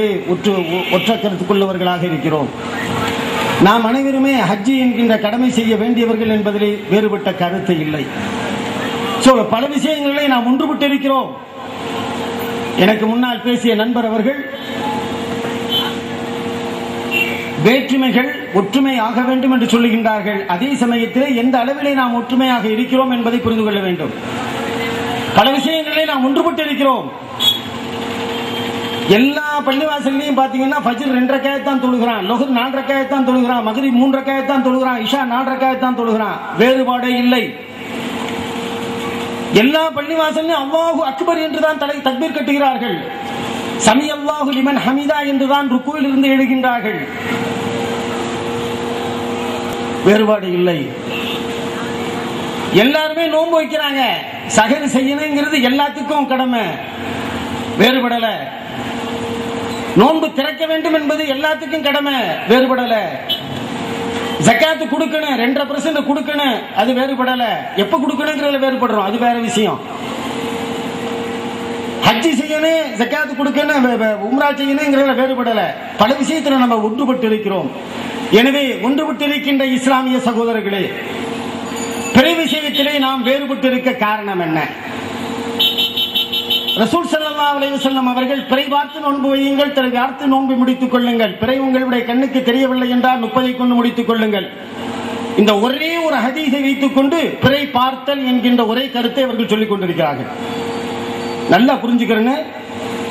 ஒற்று ஒற்ற கருத்துக்குள்ளவர்களாக இருக்கிறோம். நாம் அனைவருமே ஹஜ்ஜி என்கின்ற கடமை செய்ய வேண்டியவர்கள் என்பதிலே வேறுபட்ட கருத்து இல்லை. பல விஷயங்களிலே நாம் ஒன்றுபட்டு இருக்கிறோம் எனக்கு முன்னால் பேசிய நண்பர் அவர்கள் வேற்றுமைகள் ஒற்றுமை ஆக வேண்டும் என்று சொல்லுகின்றார்கள். அதே சமயத்தில் எந்த அளவிலே நாம் ஒற்றுமையாக இருக்கிறோம் என்பதை புரிந்து கொள்ள வேண்டும். பல விஷயங்களிலே நாம் ஒன்றுபட்டு இருக்கிறோம் எல்லா பள்ளிவாசல்லையும் பாத்தீங்கன்னா ஃபஜ்ர் ரெண்டரை காயத்தான் தொழுகிறான் லொஹர் நாலு காயத்தான் தொழுகிறான் மகரி மூன்றரை காயத்தான் தொழுகிறான் இஷா நாலு தொழுகிறான். வேறுபாடே இல்லை. எல்லா பள்ளிவாசலையும் அவ்வாஹு அக்பர் என்றுதான் தலை தக்பீர் கட்டுகிறார்கள். சமி அல்லாஹு லிமன் ஹமிதா என்றுதான் ருக்குவில் இருந்து எழுகின்றார்கள். வேறுபாடு இல்லை. எல்லாருமே நோன்பு வைக்கிறாங்க. சகர் செய்யணுங்கிறது எல்லாத்துக்கும் கடமை. வேறுபடலை. நோன்பு திறக்க வேண்டும் என்பது எல்லாத்துக்கும் கடமை வேறுபடல. ஜக்காத்து கொடுக்கணும் ரெண்டரை பர்சன்ட் கொடுக்கணும் அது வேறுபடல. எப்ப கொடுக்கணுங்கிறதுல வேறுபடுறோம் அது வேற விஷயம். ஹஜ்ஜி செய்யணும் ஜக்காத்து கொடுக்கணும் உம்ரா செய்யணுங்கிறதுல வேறுபடல. பல விஷயத்துல நம்ம ஒன்றுபட்டு இருக்கிறோம் எனவே ஒன்றுபட்டு இருக்கின்ற இஸ்லாமிய சகோதரர்களே பிற விஷயத்திலே நாம் வேறுபட்டு இருக்க காரணம் என்ன? ரசூல் சல்லா அலைஹி அவர்கள் பிறை பார்த்து நோன்பு வையுங்கள் பிறை பார்த்து நோன்பு முடித்துக் கொள்ளுங்கள். பிறை உங்களுடைய கண்ணுக்கு தெரியவில்லை என்றால் முப்பதை கொண்டு முடித்துக் கொள்ளுங்கள். இந்த ஒரே ஒரு ஹதீஸை வைத்துக் கொண்டு பிறை பார்த்தல் என்கின்ற ஒரே கருத்தை அவர்கள் சொல்லிக் கொண்டிருக்கிறார்கள். நல்லா புரிஞ்சுக்கிறேன்னு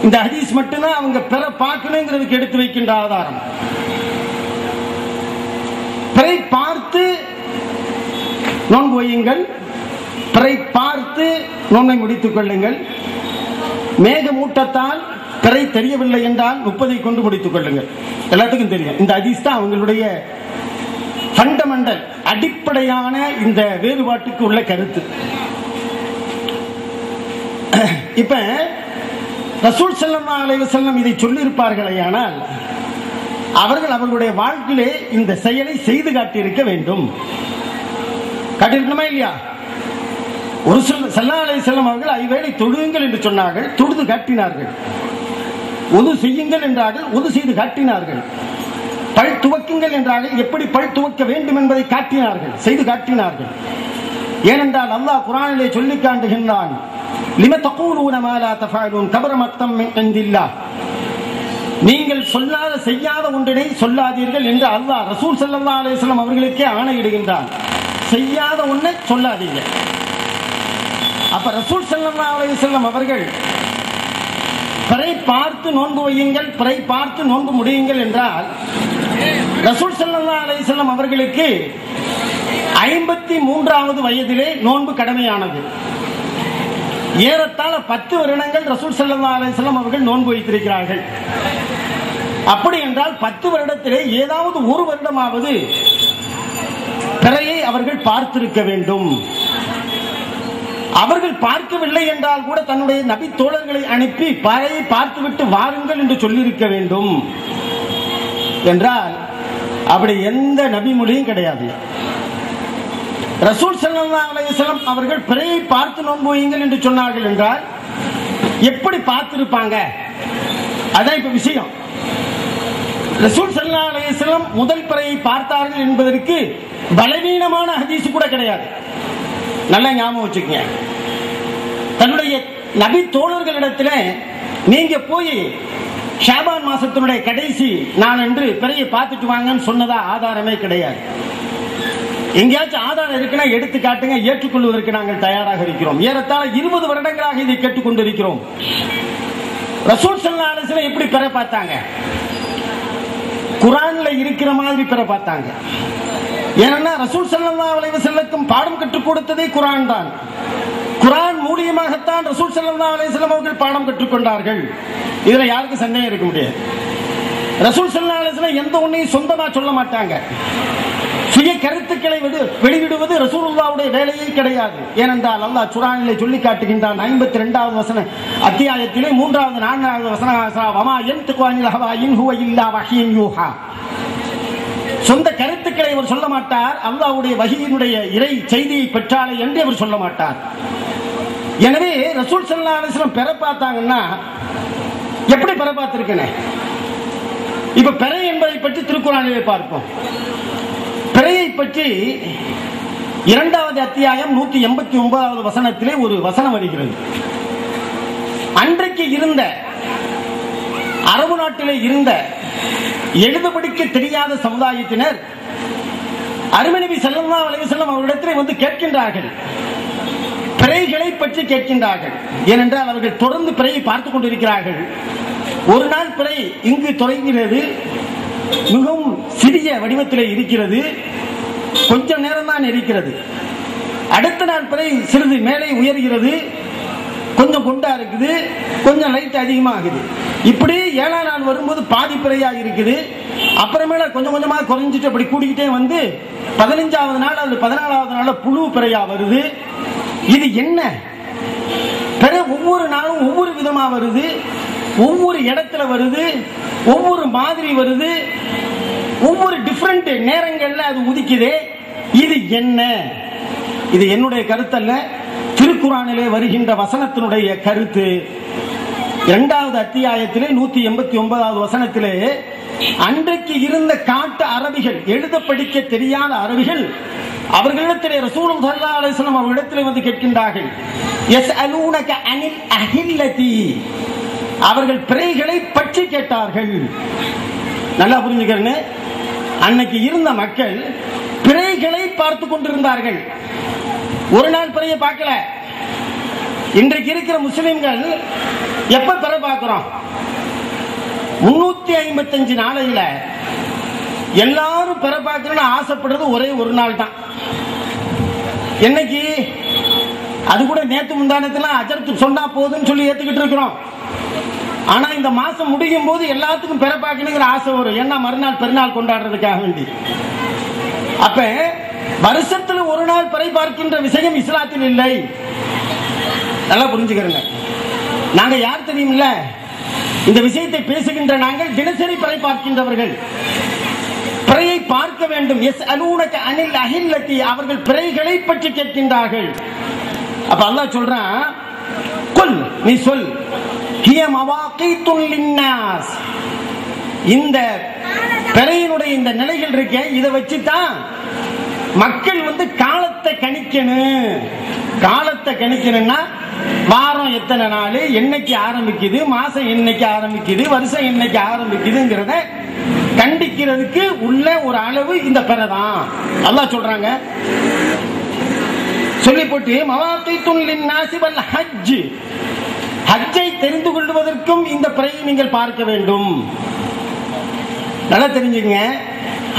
இந்த ஹதீஸ் மட்டும்தான் அவங்க பிற பார்க்கணுங்கிறதுக்கு எடுத்து வைக்கின்ற ஆதாரம். பிறை பார்த்து நோன்பு வையுங்கள் பிறை பார்த்து நோன்பை முடித்துக் கொள்ளுங்கள். மேகமூட்டத்தால் பிறை தெரியவில்லை என்றால் முப்பதை கொண்டு முடித்துக் கொள்ளுங்கள். எல்லாத்துக்கும் தெரியும். இந்த அதிஸ் தான் அவங்களுடைய ஃபண்டமெண்டல் அடிப்படையான இந்த வேறுபாட்டுக்கு உள்ள கருத்து. இப்ப ரசூல் செல்லம்மா அலைஹி வஸல்லம் இதை சொல்லியிருப்பார்களே ஆனால் அவர்கள் அவர்களுடைய வாழ்க்கையிலே இந்த செயலை செய்து காட்டியிருக்க வேண்டும். காட்டியிருக்கணுமா இல்லையா? ஒரு சில சல்லா அலை செல்லம் அவர்கள் ஐவேளை தொழுங்கள் என்று சொன்னார்கள். தொழுது காட்டினார்கள். ஒது செய்யுங்கள் என்றார்கள். ஒது செய்து காட்டினார்கள். பல் துவக்குங்கள் என்றார்கள். எப்படி பல் துவக்க வேண்டும் என்பதை காட்டினார்கள். செய்து காட்டினார்கள். ஏனென்றால் அல்லாஹ் குரானிலே சொல்லி காட்டுகின்றான். லிம தகூலூன மாலா தஃபாலூன் கபர மத்தம் என்றில்லா நீங்கள் சொல்லாத செய்யாத ஒன்றினை சொல்லாதீர்கள் என்று அல்லாஹ் ரசூல் சல்லா அலைஹி அவர்களுக்கே ஆணையிடுகின்றான். செய்யாத ஒன்றை சொல்லாதீர்கள். அப்ப ரசூல் ஸல்லல்லாஹு அலைஹி வஸல்லம் அவர்கள் பிறை பார்த்து நோன்பு வையுங்கள் பிறை பார்த்து நோன்பு முடியுங்கள் என்றால் ரசூல் ஸல்லல்லாஹு அலைஹி செல்லம் அவர்களுக்கு ஐம்பத்தி மூன்றாவது வயதிலே நோன்பு கடமையானது. ஏறத்தாழ பத்து வருடங்கள் ரசூல் ஸல்லல்லாஹு அலைஹி வஸல்லம் அவர்கள் நோன்பு வைத்திருக்கிறார்கள். அப்படி என்றால் பத்து வருடத்திலே ஏதாவது ஒரு வருடமாவது பிறையை அவர்கள் பார்த்திருக்க வேண்டும். அவர்கள் பார்க்கவில்லை என்றால் கூட தன்னுடைய நபி தோழர்களை அனுப்பி பறையை பார்த்துவிட்டு வாருங்கள் என்று சொல்லியிருக்க வேண்டும். என்றால் அப்படி எந்த நபி மொழியும் கிடையாது. ரசூல் ஸல்லல்லாஹு அவர்கள் பிறையை பார்த்து நோன்பு வையுங்கள் என்று சொன்னார்கள் என்றால் எப்படி பார்த்திருப்பாங்க? அதான் இப்ப விஷயம். ரசூல் சல்லா அலையம் முதல் பிறையை பார்த்தார்கள் என்பதற்கு பலவீனமான ஹதீஸ் கூட கிடையாது. நல்லா ஞாபகம் வச்சுக்கங்க. தன்னுடைய நபி தோழர்களிடத்துல நீங்க போய் ஷாபான் மாசத்தினுடைய கடைசி நாள் என்று பிறையை பார்த்துட்டு வாங்கன்னு சொன்னதா ஆதாரமே கிடையாது. எங்கேயாச்சும் ஆதாரம் இருக்குன்னா எடுத்து காட்டுங்க ஏற்றுக்கொள்வதற்கு நாங்கள் தயாராக இருக்கிறோம். ஏறத்தாழ இருபது வருடங்களாக இதை கேட்டுக்கொண்டிருக்கிறோம். ரசூல் சல்லா அலிஸ்லாம் எப்படி பெற பார்த்தாங்க? குரான்ல இருக்கிற மாதிரி பெற பார்த்தாங்க. ஏன்னா ரசூல் சல்லா அலைவ செல்லுக்கும் பாடம் கற்றுக் கொடுத்ததே குரான் தான். குரான் மூலியமாகத்தான் ரசூல் சல்லா அலைஹி வஸல்லம் அவர்கள் பாடம் கற்றுக்கொண்டார்கள் இதுல யாருக்கும் சந்தேகம் இருக்க முடியாது. ரசூல் சல்லா அலைஹி எந்த ஒன்றையும் சொந்தமா சொல்ல மாட்டாங்க. சுய கருத்துக்களை விடு வெளிவிடுவது ரசூலுல்லாவுடைய வேலையே கிடையாது. ஏனென்றால் அல்லாஹ் சுரானிலே சொல்லி காட்டுகின்றான் ஐம்பத்தி ரெண்டாவது வசன அத்தியாயத்திலே மூன்றாவது நான்காவது வசன வமா என் துவானில் ஹவா இன் ஹுவ இல்லா வஹீன் யூஹா. சொந்த கருத்துக்களை அவர் சொல்ல மாட்டார். அல்லாவுடைய வகையினுடைய இறை செய்தியை பெற்றாலே என்று அவர் சொல்ல மாட்டார். எனவே ரசூல் சல்லா அலிஸ்லம் பெற பார்த்தாங்கன்னா எப்படி பெற பார்த்திருக்கேன்? இப்ப பெற என்பதை பற்றி திருக்குறானிலே பார்ப்போம். பிறையை பற்றி இரண்டாவது அத்தியாயம் நூத்தி எண்பத்தி ஒன்பதாவது வசனத்திலே ஒரு வசனம் வருகிறது. அன்றைக்கு இருந்த அரபு நாட்டிலே இருந்த எழுத படிக்க தெரியாத சமுதாயத்தினர் அருமநபி செல்லும் செல்லும் அவர்களிடத்திலே வந்து கேட்கின்றார்கள். பிறைகளை பற்றி கேட்கின்றார்கள். ஏனென்றால் அவர்கள் தொடர்ந்து பிறையை பார்த்துக் கொண்டிருக்கிறார்கள். ஒரு நாள் பிறை இங்கு தொடங்கிறது மிகவும் சிறிய வடிவத்திலே இருக்கிறது. கொஞ்சம் நேரம் தான் இருக்கிறது. அடுத்த நாள் பிறை சிறிது மேலே உயர்கிறது. கொஞ்சம் குண்டா இருக்குது கொஞ்சம் லைட் அதிகமாகுது. இப்படி ஏழாம் நாள் வரும்போது பாதி பிறையாக இருக்குது. அப்புறமேல கொஞ்சம் கொஞ்சமாக குறைஞ்சிட்டு அப்படி கூடிக்கிட்டே வந்து பதினஞ்சாவது நாள் அல்லது பதினாலாவது நாள் புழு பிறையா வருது. இது என்ன? பிற ஒவ்வொரு நாளும் ஒவ்வொரு விதமா வருது. ஒவ்வொரு இடத்துல வருது. ஒவ்வொரு மாதிரி வருது. ஒவ்வொரு டிஃப்ரெண்ட் நேரங்கள்ல அது உதிக்குது. இது என்ன? இது என்னுடைய கருத்தல்ல. திருக்குறானிலே வருகின்ற வசனத்தினுடைய கருத்து இரண்டாவது அத்தியாயத்திலே நூத்தி எண்பத்தி ஒன்பதாவது வசனத்திலே அன்றைக்கு இருந்த காட்டு அரபிகள் எழுத படிக்க தெரியாத அரபிகள் அவர்களிடத்திலே ரசூலும் சல்லா அலிஸ்லாம் அவர்களிடத்திலே வந்து கேட்கின்றார்கள். எஸ் அலூனக அனில் அகில்லதி அவர்கள் பிறைகளை பற்றி கேட்டார்கள். நல்லா புரிஞ்சுக்கிறேன்னு அன்னைக்கு இருந்த மக்கள் பிறைகளை பார்த்து கொண்டிருந்தார்கள். ஒரு நாள் பிறையை பார்க்கல. இன்றைக்கு இருக்கிற முஸ்லிம்கள் எப்ப பிற பார்க்கிறோம்? முன்னூத்தி ஐம்பத்தஞ்சு நாளையில எல்லாரும் பிற பார்க்கணும்னு ஆசைப்படுறது ஒரே ஒரு நாள் தான். என்னைக்கு? அது கூட நேத்து முந்தானத்துல அஜர்த்து சொன்னா போதுன்னு சொல்லி ஏத்துக்கிட்டு இருக்கிறோம். ஆனா இந்த மாசம் முடியும் போது எல்லாத்துக்கும் பிற பார்க்கணுங்கிற ஆசை வரும். ஏன்னா மறுநாள் பெருநாள் கொண்டாடுறதுக்காக வேண்டி. அப்ப வருஷத்துல ஒரு நாள் பிறை பார்க்கின்ற விஷயம் இஸ்லாத்தில் இல்லை. நல்லா புரிஞ்சுக்கிறங்க நாங்க யார் தெரியுமில்ல? இந்த விஷயத்தை பேசுகின்ற நாங்கள் தினசரி பிறை பார்க்கின்றவர்கள். பிறையை பார்க்க வேண்டும். எஸ் அலூனக அனில் அகில்லத்தி அவர்கள் பிறைகளை பற்றி கேட்கின்றார்கள். அப்ப அல்லாஹ் சொல்றான் கொல் நீ சொல். ஹிய மவாகீத்துன் லின்னாஸ். இந்த பிறையினுடைய இந்த நிலைகள் இருக்க இதை வச்சு தான் மக்கள் வந்து காலத்தை கணிக்கணும்? காலத்தை கணிக்கணும்னா வாரம் எத்தனை நாள்? என்னைக்கு ஆரம்பிக்குது? மாசம் என்னைக்கு ஆரம்பிக்குது? வருஷம் என்னைக்கு ஆரம்பிக்குதுங்கிறத கண்டிக்கிறதுக்கு உள்ள ஒரு அளவு இந்த பெறதான் தான். சொல்றாங்க. சொல்லி போட்டு மவாத்தை துள்ளின் நாசிவல் ஹஜ் ஹஜ்ஜை தெரிந்து கொள்வதற்கும் இந்த பிறையை நீங்கள் பார்க்க வேண்டும். நல்லா தெரிஞ்சுங்க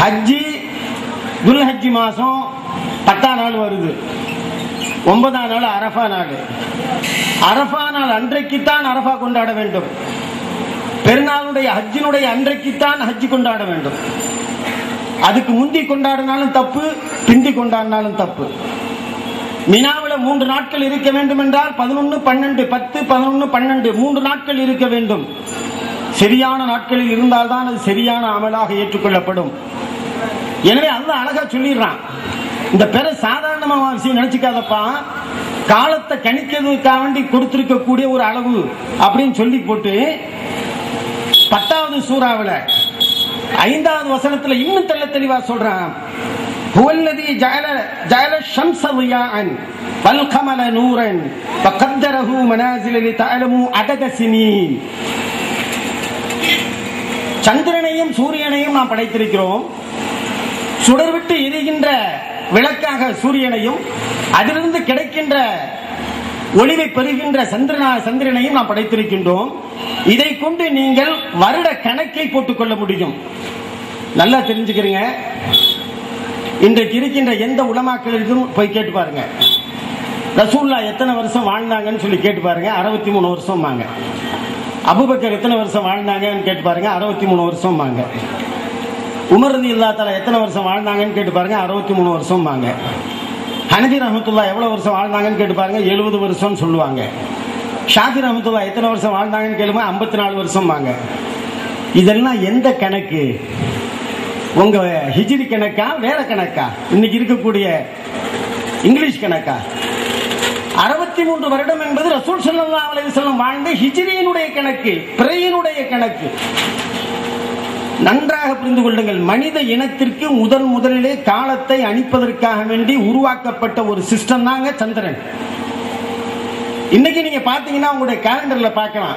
ஹஜ்ஜி துல் ஹஜ்ஜி மாசம் பத்தாம் நாள் வருது. ஒன்பதாம் நாள் அரஃபா நாள். அரஃபா நாள் அன்றைக்குத்தான் அரஃபா கொண்டாட வேண்டும். பெருநாளுடைய ஹஜ்ஜினுடைய அன்றைக்குத்தான் ஹஜ்ஜி கொண்டாட வேண்டும். அதுக்கு முந்தி கொண்டாடினாலும் தப்பு பிந்தி கொண்டாடினாலும் தப்பு. மினாவில் மூன்று நாட்கள் இருக்க வேண்டும் என்றால் பதினொன்று பன்னெண்டு பத்து பதினொன்று பன்னெண்டு மூன்று நாட்கள் இருக்க வேண்டும். சரியான நாட்களில் இருந்தால்தான் அது சரியான அமலாக ஏற்றுக்கொள்ளப்படும். எனவே அல்ல அழகா சொல்லிடுறான். இந்த பெரு சாதாரணமா விஷயம் நினைச்சுக்காதப்பா. காலத்தை கணிக்கிறதுக்காக வேண்டி கொடுத்திருக்கக்கூடிய ஒரு அளவு அப்படின்னு சொல்லி போட்டு பத்தாவது சூறாவில் ஐந்தாவது வசனத்துல இன்னும் தெல்ல தெளிவா சொல்றான். ஹுவல்லதி ஜயல ஜயல ஷம்ஸ ரியான் வல் நூரன் வகத்தரஹு மனாசில லிதஅலமு அதத சந்திரனையும் சூரியனையும் நாம் படைத்திருக்கிறோம். சுடர்விட்டு எரிகின்ற விளக்காக சூரியனையும் அதிலிருந்து கிடைக்கின்ற ஒளிவை பெறுகின்ற சந்திரனா சந்திரனையும் நாம் படைத்திருக்கின்றோம். இதை கொண்டு நீங்கள் வருட கணக்கை போட்டுக்கொள்ள முடியும். நல்லா தெரிஞ்சுக்கிறீங்க? இன்றைக்கு இருக்கின்ற எந்த உலமாக்களுக்கும் போய் கேட்டு பாருங்க. ரசூல்லா எத்தனை வருஷம் வாழ்ந்தாங்கன்னு சொல்லி கேட்டு பாருங்க. அறுபத்தி மூணு வருஷம் வாங்க அபுபக்கர் எத்தனை வருஷம் வாழ்ந்தாங்கன்னு கேட்டு பாருங்க. அறுபத்தி மூணு வருஷம் வாங்க உமர் ரதி இல்லா தலா எத்தனை வருஷம் வாழ்ந்தாங்கன்னு கேட்டு பாருங்க அறுபத்தி மூணு வருஷம் வாங்க ஹனதி ரஹமத்துல்லா எவ்வளவு வருஷம் வாழ்ந்தாங்கன்னு கேட்டு பாருங்க எழுபது வருஷம் சொல்லுவாங்க. ஷாஃபி ரஹமத்துல்லா எத்தனை வருஷம் வாழ்ந்தாங்கன்னு கேளுங்க ஐம்பத்தி நாலு வருஷம் வாங்க இதெல்லாம் எந்த கணக்கு? உங்க ஹிஜிரி கணக்கா வேற கணக்கா? இன்னைக்கு இருக்கக்கூடிய இங்கிலீஷ் கணக்கா? அறுபத்தி மூன்று வருடம் என்பது ரசூல் ஸல்லல்லாஹு அலைஹி வாழ்ந்த ஹிஜிரியினுடைய கணக்கு பிறையினுடைய கணக்கு. நன்றாக புரிந்து கொள்ளுங்கள். மனித இனத்திற்கு முதல் முதலிலே காலத்தை அணிப்பதற்காக வேண்டி உருவாக்கப்பட்ட ஒரு சிஸ்டம் தாங்க சந்திரன். இன்னைக்கு நீங்க பாத்தீங்கன்னா உங்களுடைய கேலண்டர்ல பார்க்கலாம்.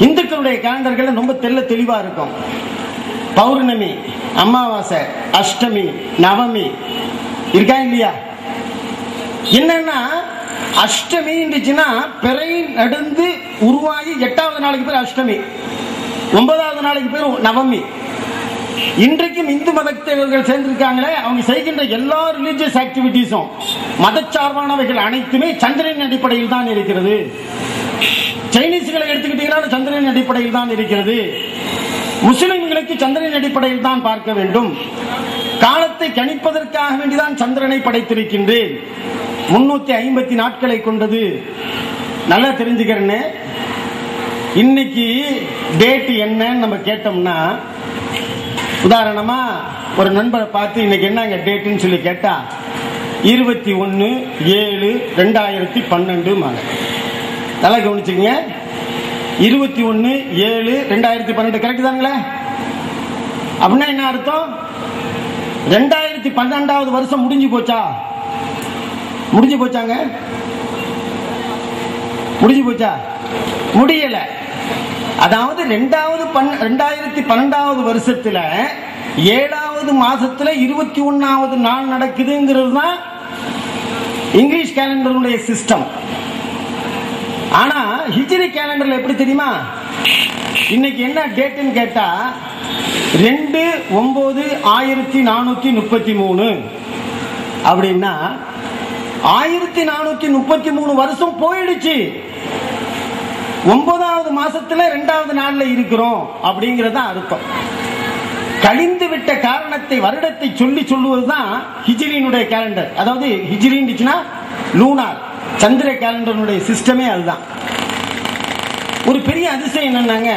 இந்துக்களுடைய கேலண்டர்கள் ரொம்ப தெல்ல தெளிவா இருக்கும். பௌர்ணமி அமாவாசை அஷ்டமி நவமி. இருக்கா இல்லையா? என்னன்னா அஷ்டமி இருந்துச்சுன்னா பிறை நடந்து உருவாகி எட்டாவது நாளைக்கு பேர் அஷ்டமி. ஒன்பதாவது நாளைக்கு பேர் நவமி. இன்றைக்கும் இந்து மதத்தவர்கள் சேர்ந்திருக்காங்களே அவங்க செய்கின்ற எல்லா ரிலீஜியஸ் ஆக்டிவிட்டிஸும் மதச்சார்பானவைகள் அனைத்துமே சந்திரன் அடிப்படையில் தான் இருக்கிறது. சைனீஸ்களை எடுத்துக்கிட்டீங்கன்னா சந்திரன் அடிப்படையில் தான் இருக்கிறது. முஸ்லிம்களுக்கு சந்திரன் அடிப்படையில் தான் பார்க்க வேண்டும். காலத்தை கணிப்பதற்காக வேண்டிதான் சந்திரனை படைத்திருக்கின்றேன். முன்னூத்தி ஐம்பத்தி நாட்களை கொண்டது. நல்லா தெரிஞ்சுக்கிறேன்னு இன்னைக்கு டேட் என்னன்னு நம்ம கேட்டோம்னா உதாரணமா ஒரு நண்பரை பார்த்து இன்னைக்கு என்னங்க டேட்டுன்னு சொல்லி கேட்டா இருபத்தி ஒன்னு ஏழு ரெண்டாயிரத்தி பன்னெண்டு நல்லா கவனிச்சுங்க இருபத்தி ஒன்னு ஏழு ரெண்டாயிரத்தி பன்னெண்டு கரெக்ட் தாங்களே அப்படின்னா என்ன அர்த்தம்? ரெண்டாயிரத்தி பன்னெண்டாவது வருஷம் முடிஞ்சு போச்சா? முடிஞ்சு போச்சாங்க? முடிஞ்சு போச்சா? முடியலை. அதாவது ரெண்டாவது பன்- ரெண்டாயிரத்தி பன்னெண்டாவது வருஷத்துல ஏழாவது மாசத்துல இருபத்தி ஒன்னாவது நாள் நடக்குதுங்கிறது தான் இங்கிலீஷ் கேலண்டருடைய சிஸ்டம் ஆனா ஹிஜ்ரி கேலண்டர்ல எப்படி தெரியுமா? இன்னைக்கு என்ன டேட்னு கேட்டா ரெண்டு ஒன்பது ஆயிரத்தி நானூத்தி முப்பத்தி மூணு. அப்படின்னா ஆயிரத்தி நானூத்தி முப்பத்தி மூணு வருஷம் போயிடுச்சு. ஒன்பதாவது மாசத்துல ரெண்டாவது நாள்ல இருக்கிறோம் அப்படிங்கறத அர்த்தம். கழிந்து விட்ட காரணத்தை வருடத்தை சொல்லி சொல்லுவதுதான் ஹிஜ்ரியினுடைய கேலண்டர் அதாவது ஹிஜ்ரின்னுச்சுன்னா லூனார் சந்திர கேலண்டருடைய சிஸ்டமே அதுதான். ஒரு பெரிய அதிசயம் என்னன்னாங்க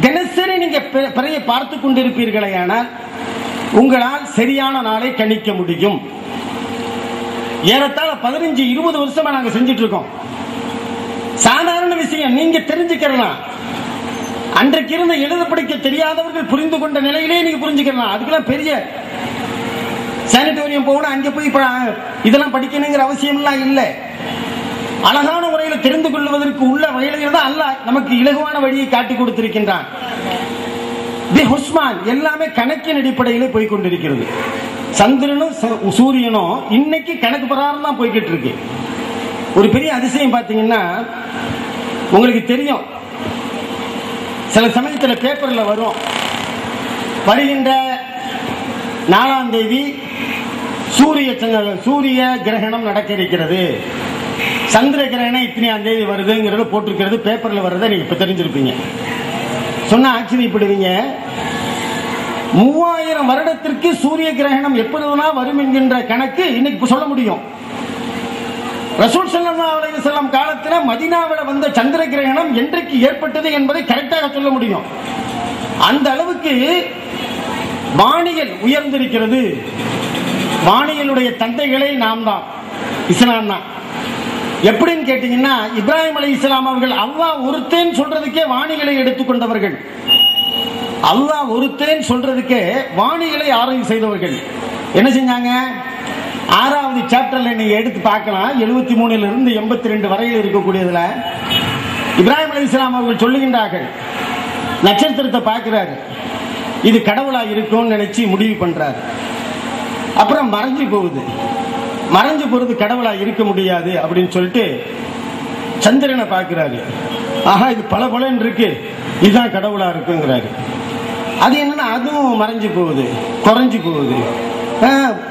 தினசரி நீங்க பி- பிறையை பார்த்து கொண்டிருப்பீர்களே ஆனால் உங்களால் சரியான நாளை கணிக்க முடியும். ஏறத்தாழ பதினஞ்சு இருபது வருஷமா நாங்க செஞ்சுட்டு இருக்கோம். விஷயம் நீங்க தெரிஞ்சுக்கலாம் அன்றைக்கு இருந்த எழுத படிக்க தெரியாதவர்கள் புரிந்து கொண்ட நிலையிலே நீங்க புரிஞ்சுக்கலாம் அதுக்கெல்லாம் பெரிய சானிட்டோரியம் போகணும் அங்க போய் இதெல்லாம் படிக்கணுங்கிற அவசியம் எல்லாம் இல்லை. அழகான முறையில் தெரிந்து கொள்வதற்கு உள்ள வகையில் அல்ல நமக்கு இலகுவான வழியை காட்டி கொடுத்திருக்கின்றான். தி ஹுஸ்மான் எல்லாமே கணக்கின் அடிப்படையில் போய் கொண்டிருக்கிறது. சந்திரனும் சூரியனும் இன்னைக்கு கணக்கு பிரகாரம் தான் போய்கிட்டு இருக்கு. ஒரு பெரிய அதிசயம் பாத்தீங்கன்னா உங்களுக்கு தெரியும். சில சமயத்தில் பேப்பரில் வரும். வருகின்ற நாலாம் தேதி சூரிய சூரிய கிரகணம் நடக்க இருக்கிறது சந்திர கிரகணம் இத்தனையாம் தேதி வருதுங்கிறது போட்டிருக்கிறது பேப்பரில் வர்றதை நீங்கள் இப்போ தெரிஞ்சிருப்பீங்க. சொன்னால் ஆச்சரியப்படுவீங்க. மூவாயிரம் வருடத்திற்கு சூரிய கிரகணம் எப்பொழுதுனா வரும் என்கின்ற கணக்கு இன்னைக்கு சொல்ல முடியும். ரசூல் சல்லா அலி செல்லம் காலத்தில் மதினாவில் வந்த சந்திர கிரகணம் என்றைக்கு ஏற்பட்டது என்பதை கரெக்டாக சொல்ல முடியும். அந்த அளவுக்கு வானியல் உயர்ந்திருக்கிறது. வானியலுடைய தந்தைகளை நாம் தான் இஸ்லாம் தான். எப்படின்னு கேட்டீங்கன்னா இப்ராஹிம் அலி இஸ்லாம் அவர்கள் அல்லாஹ் ஒருத்தேன் சொல்றதுக்கே வாணிகளை எடுத்துக்கொண்டவர்கள் அல்லாஹ் ஒருத்தேன் சொல்றதுக்கே வாணிகளை ஆராய்ச்சி செய்தவர்கள். என்ன செஞ்சாங்க? ஆறாவது சாப்டர்ல நீங்க எடுத்து பார்க்கலாம். எழுபத்தி மூணுல இருந்து எண்பத்தி ரெண்டு வரையில் இருக்கக்கூடியதுல. இப்ராஹிம் அலி இஸ்லாம் அவர்கள் சொல்லுகின்றார்கள். நட்சத்திரத்தை பார்க்கிறாரு. இது கடவுளா இருக்கும்னு நினைச்சு முடிவு பண்றாரு. அப்புறம் மறைஞ்சு போகுது. மறைஞ்சு போறது கடவுளா இருக்க முடியாது அப்படின்னு சொல்லிட்டு சந்திரனை பார்க்கிறாரு. ஆஹா இது பல பலன் இருக்கு. இதுதான் கடவுளா இருக்குங்கிறாரு. அது என்னன்னா அதுவும் மறைஞ்சு போகுது. குறைஞ்சு போகுது.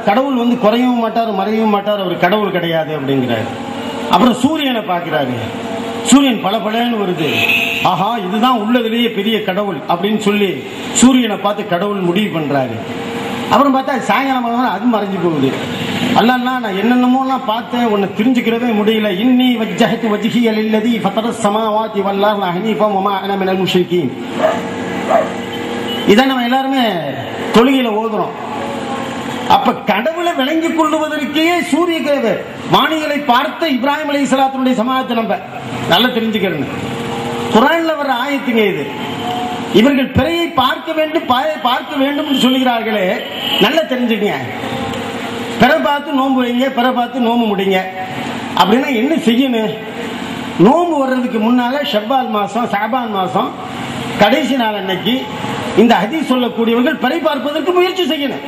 கடவுள் வந்து குறையவும் மாட்டார் மறையவும் மாட்டார் அவர் கடவுள் கிடையாது அப்படிங்கிறாரு. அப்புறம் சூரியனை பார்க்கிறாரு. சூரியன் பல பலன்னு வருது. ஆஹா இதுதான் உள்ளதுலேயே பெரிய கடவுள் அப்படின்னு சொல்லி சூரியனை பார்த்து கடவுள் முடிவு பண்றாரு. அப்புறம் பார்த்தா சாயங்காலம் ஆனா அது மறைஞ்சு போகுது. அல்லா நான் என்னென்னமோலாம் பார்த்தேன் உன்னை தெரிஞ்சுக்கிறவே முடியல. இன்னி வஜ்ஜகத்து வஜ்ஹியல் இல்லதி ஃபத்தர சமாவாதி வல்லாஹ் ஹனீஃபா மமா அன மினல் முஷ்ரிகீன். இதை நம்ம எல்லாருமே தொழுகையில் ஓதுறோம். அப்ப கடவுளை விளங்கி கொள்ளுவதற்கே சூரிய கிரக வானிகளை பார்த்த இப்ராஹிம் அலி சலாத்தினுடைய சமாதத்தை நம்ம நல்லா தெரிஞ்சுக்கணும் குரான்ல வர ஆயத்துங்க இது. இவர்கள் பிறையை பார்க்க வேண்டும் பாயை பார்க்க வேண்டும் என்று சொல்லுகிறார்களே. நல்லா தெரிஞ்சுக்கங்க. பிற பார்த்து நோம்பு வைங்க பிற பார்த்து நோம்பு முடிங்க. அப்படின்னா என்ன செய்யணும்? நோம்பு வர்றதுக்கு முன்னால ஷெவ்வால் மாசம் சாபான் மாசம் கடைசி நாள் அன்னைக்கு இந்த ஹதீஸ் சொல்லக்கூடியவர்கள் பிறை பார்ப்பதற்கு முயற்சி செய்யணும்.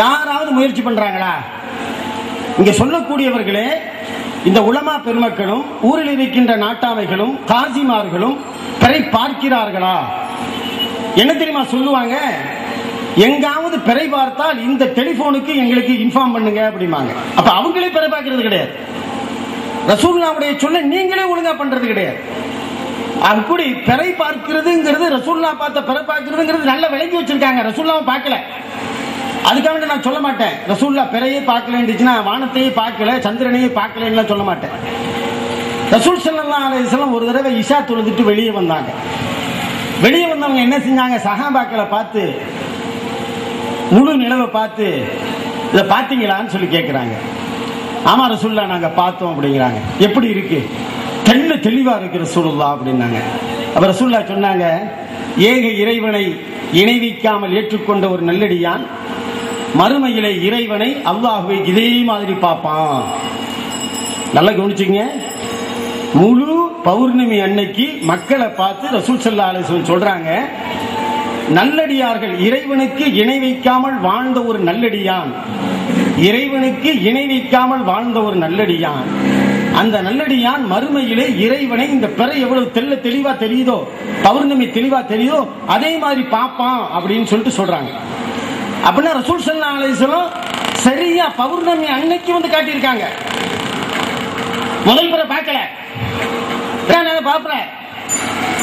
யாராவது முயற்சி பண்றாங்களா? இங்க சொல்லக்கூடியவர்களே இந்த உலமா பெருமக்களும் ஊரில் இருக்கின்ற நாட்டாமைகளும் காசிமார்களும் பிறை பார்க்கிறார்களா? என்ன தெரியுமா சொல்லுவாங்க? எங்காவது பிறை பார்த்தால் இந்த டெலிபோனுக்கு எங்களுக்கு இன்ஃபார்ம் பண்ணுங்க அப்படிம்பாங்க. அப்ப அவங்களே பிறை பார்க்கறது கிடையாது. ரசூல்லாவுடைய சொல்ல நீங்களே ஒழுங்கா பண்றது கிடையாது. அப்படி பிறை பார்க்கிறதுங்கிறது ரசூல்லா பார்த்த பிறை பார்க்கிறதுங்கிறது நல்ல விளங்கி வச்சிருக்காங்க. ரசூல்லாவும் பார்க்கல. அதுக்காக நான் சொல்ல மாட்டேன். ரசூல்லா பிறையே பார்க்கலன்னுச்சுன்னா வானத்தையே பார்க்கல சந்திரனையே பார்க்கலன்னு சொல்ல மாட்டேன். ரசூல் ஸல்லல்லாஹு அலைஹி ஒரு தடவை இஷா தொழுதுட்டு வெளியே வந்தாங்க. வெளியே வந்தவங்க என்ன செஞ்சாங்க? சகாபாக்களை பார்த்து முழு நிலவை பார்த்து இதை பார்த்தீங்களான்னு சொல்லி கேட்குறாங்க ஆமா ரசூல்லா நாங்கள் பார்த்தோம் அப்படிங்கிறாங்க. எப்படி இருக்கு? தெல்ல தெளிவா இருக்கு ரசூலுல்லா அப்படின்னாங்க. அப்ப ரசூல்லா சொன்னாங்க ஏக இறைவனை இணைவிக்காமல் ஏற்றுக்கொண்ட ஒரு நல்லடியான் மறுமையிலே இறைவனை அல்லாஹுவை இதே மாதிரி பார்ப்பான். நல்லா கவனிச்சுங்க முழு பௌர்ணமி அன்னைக்கு மக்களை பார்த்து ரசூல் சல்லா அலிஸ்வன் சொல்றாங்க நல்லடியார்கள் இறைவனுக்கு இணை வைக்காமல் வாழ்ந்த ஒரு நல்லடியான் இறைவனுக்கு இணை வைக்காமல் வாழ்ந்த ஒரு நல்லடியான். அந்த நல்லடியான் மறுமையிலே இறைவனை இந்த பிறை எவ்வளவு தெல்ல தெளிவா தெரியுதோ பௌர்ணமி தெளிவா தெரியுதோ அதே மாதிரி பார்ப்பான் அப்படின்னு சொல்லிட்டு சொல்றாங்க. அப்படின்னா ரசூல் சல்லா அலிஸ்வலம் சரியா பௌர்ணமி அன்னைக்கு வந்து காட்டியிருக்காங்க. முதல் முறை பார்க்கல. நான் பார்ப்பல?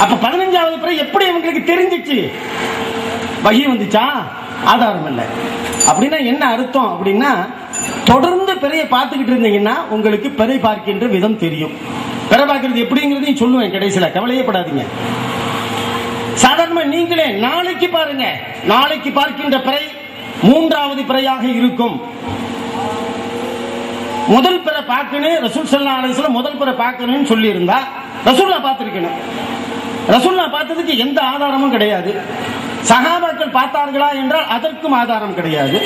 அப்ப பதினஞ்சாவது பிறை எப்படி இவங்களுக்கு தெரிஞ்சிச்சு? வகி வந்துச்சா? ஆதாரம் இல்லை. அப்படின்னா என்ன அர்த்தம்? அப்படின்னா தொடர்ந்து பிறையை பார்த்துக்கிட்டு இருந்தீங்கன்னா உங்களுக்கு பிறை பார்க்கின்ற விதம் தெரியும். பிறை பார்க்கிறது எப்படிங்கிறதையும் சொல்லுவேன் கடைசியில. கவலையப்படாதீங்க சாதாரணமா நீங்களே நாளைக்கு பாருங்க. நாளைக்கு பார்க்கின்ற பிறை மூன்றாவது பிறையாக இருக்கும். முதல் பிற பார்க்கணும் ரசூல் சல்லா அலிஸ்ல முதல் பிற பார்க்கணும்னு சொல்லி இருந்தா ரசூல்லா பார்த்திருக்கணும். ரசூல்லா பார்த்ததுக்கு எந்த ஆதாரமும் கிடையாது. சகாபாக்கள் பார்த்தார்களா என்றால் அதற்கும் ஆதாரம் கிடையாது.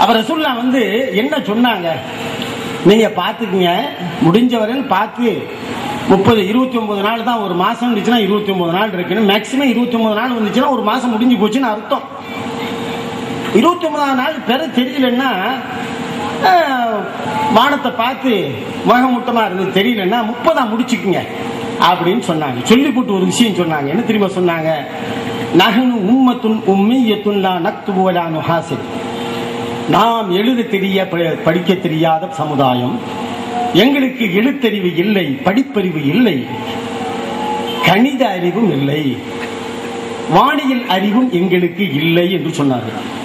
அப்ப ரசூல்லா வந்து என்ன சொன்னாங்க? நீங்க பாத்துக்குங்க முடிஞ்சவரையில் பார்த்து முப்பது இருபத்தி ஒன்பது நாள் தான் ஒரு மாசம் இருந்துச்சுன்னா இருபத்தி ஒன்பது நாள் இருக்குன்னு மேக்சிமம் இருபத்தி ஒன்பது நாள் வந்துச்சுன்னா ஒரு மாசம் முடிஞ்சு போச்சுன்னு அர்த்தம். இருபத்தி ஒன்பதாம் நாள் பெற தெரியலன்னா வானத்தை பார்த்து முகமுட்டமா இருந்தது. தெரியலன்னா முப்பதாம் முடிச்சுக்குங்க. அப்படின்னு சொன்னாங்க. சொல்லி போட்டு ஒரு விஷயம் சொன்னாங்க. என்ன திரும்ப சொன்னாங்க? நகனு உம்மத்துன் உம்மியத்துன் லா நக்துபு வலா நாம் எழுத தெரிய ப- படிக்க தெரியாத சமுதாயம். எங்களுக்கு எழுத்தறிவு இல்லை படிப்பறிவு இல்லை. கணித அறிவும் இல்லை. வானியல் அறிவும் எங்களுக்கு இல்லை என்று சொன்னார்கள்.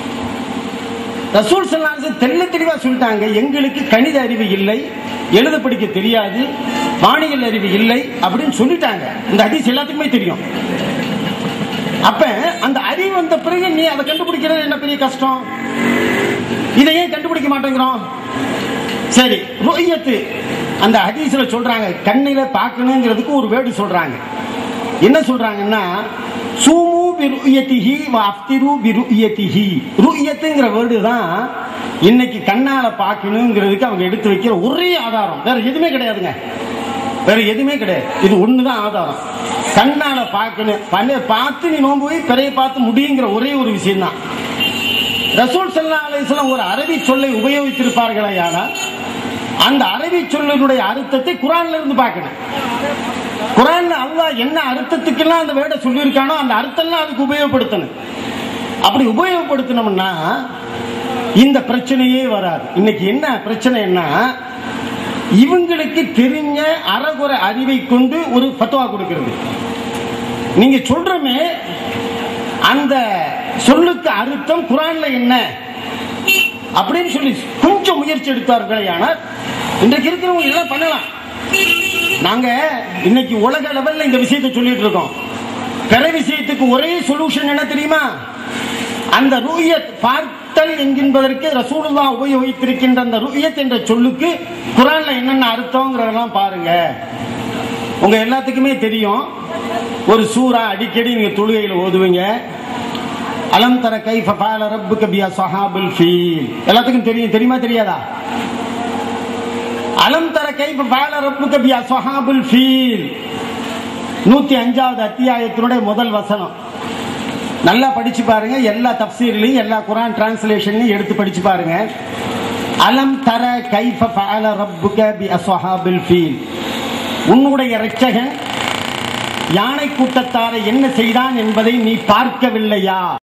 ரசூல் சல்லாசு தெல்ல தெளிவா சொல்லிட்டாங்க எங்களுக்கு கணித அறிவு இல்லை எழுத படிக்க தெரியாது வானியல் அறிவு இல்லை அப்படின்னு சொல்லிட்டாங்க. இந்த ஹதீஸ் எல்லாத்துக்குமே தெரியும். அப்ப அந்த அறிவு வந்த பிறகு நீ அதை கண்டுபிடிக்கிறது என்ன பெரிய கஷ்டம்? இதை ஏன் கண்டுபிடிக்க மாட்டேங்கிறோம்? சரி ருய்யத்து. அந்த ஹதீஸ்ல சொல்றாங்க கண்ணில பார்க்கணுங்கிறதுக்கு ஒரு வேர்டு சொல்றாங்க. என்ன சொல்றாங்கன்னா சூமு பிருயத்திஹி வாப்திரு பிருயத்திஹி ருயத்துங்கிற வேர்டு தான் இன்னைக்கு கண்ணால பார்க்கணுங்கிறதுக்கு அவங்க எடுத்து வைக்கிற ஒரே ஆதாரம். வேற எதுவுமே கிடையாதுங்க. வேற எதுவுமே கிடையாது. இது ஒண்ணுதான் ஆதாரம். கண்ணால பார்க்கணும். பண்ண பார்த்து நீ நோன்பு போய் பிறைய பார்த்து முடியுங்கிற ஒரே ஒரு விஷயம் தான் ரசூல் சல்லா அலிஸ்லாம் ஒரு அரபி சொல்லை உபயோகித்திருப்பார்களே ஆனால் அந்த அரபி சொல்லினுடைய அர்த்தத்தை குரான்ல இருந்து பார்க்கணும். குரான்ல அல்லாஹ் என்ன அர்த்தத்துக்கெல்லாம் அந்த வேர்டை சொல்லியிருக்கானோ அந்த அர்த்தம்லாம் அதுக்கு உபயோகப்படுத்தணும். அப்படி உபயோகப்படுத்தினோம்னா இந்த பிரச்சனையே வராது. இன்னைக்கு என்ன பிரச்சனைன்னா இவங்களுக்கு தெரிஞ்ச அறகுறை அறிவை கொண்டு ஒரு பத்துவா கொடுக்கிறது. நீங்க சொல்றமே அந்த சொல்லுக்கு அர்த்தம் குரான்ல என்ன? அப்படின்னு சொல்லி கொஞ்சம் முயற்சி எடுத்தார்களே ஆனால் இன்றைக்கு இருக்கிறவங்க எல்லாம் பண்ணலாம். நாங்க இன்னைக்கு உலக லெவல்ல இந்த விஷயத்தை சொல்லிட்டு இருக்கோம். கலை விஷயத்துக்கு ஒரே சொல்யூஷன் என்ன தெரியுமா? அந்த ரூயத் பார்த்தல் என்கின்றதற்கு ரசூலுல்லா உபயோகித்திருக்கின்ற அந்த ரூயத் என்ற சொல்லுக்கு குரான்ல என்னென்ன அர்த்தங்கிறதெல்லாம் பாருங்க. உங்க எல்லாத்துக்குமே தெரியும். ஒரு சூறா அடிக்கடி நீங்க தொழுகையில் ஓதுவீங்க. அலம் தர கைஃப ஃபஅல ரப்புக பி ஃபீல். எல்லாத்துக்கும் தெரியும். தெரியுமா தெரியாதா? அலம் தர கைஃப ஃபஅல ரப்புக பி அஸ்ஹாபில் ஃபீல். நூத்தி அஞ்சாவது அத்தியாயத்தினுடைய முதல் வசனம். நல்லா படிச்சு பாருங்க. எல்லா தப்சீர்லையும் எல்லா குரான் டிரான்ஸ்லேஷன்லையும் எடுத்து படிச்சு பாருங்க. அலம் தர கைஃப ஃபஅல ரப்புக பி அஸ்ஹாபில் ஃபீல். உன்னுடைய இரட்சகன் யானை கூட்டத்தாரை என்ன செய்தான் என்பதை நீ பார்க்கவில்லையா?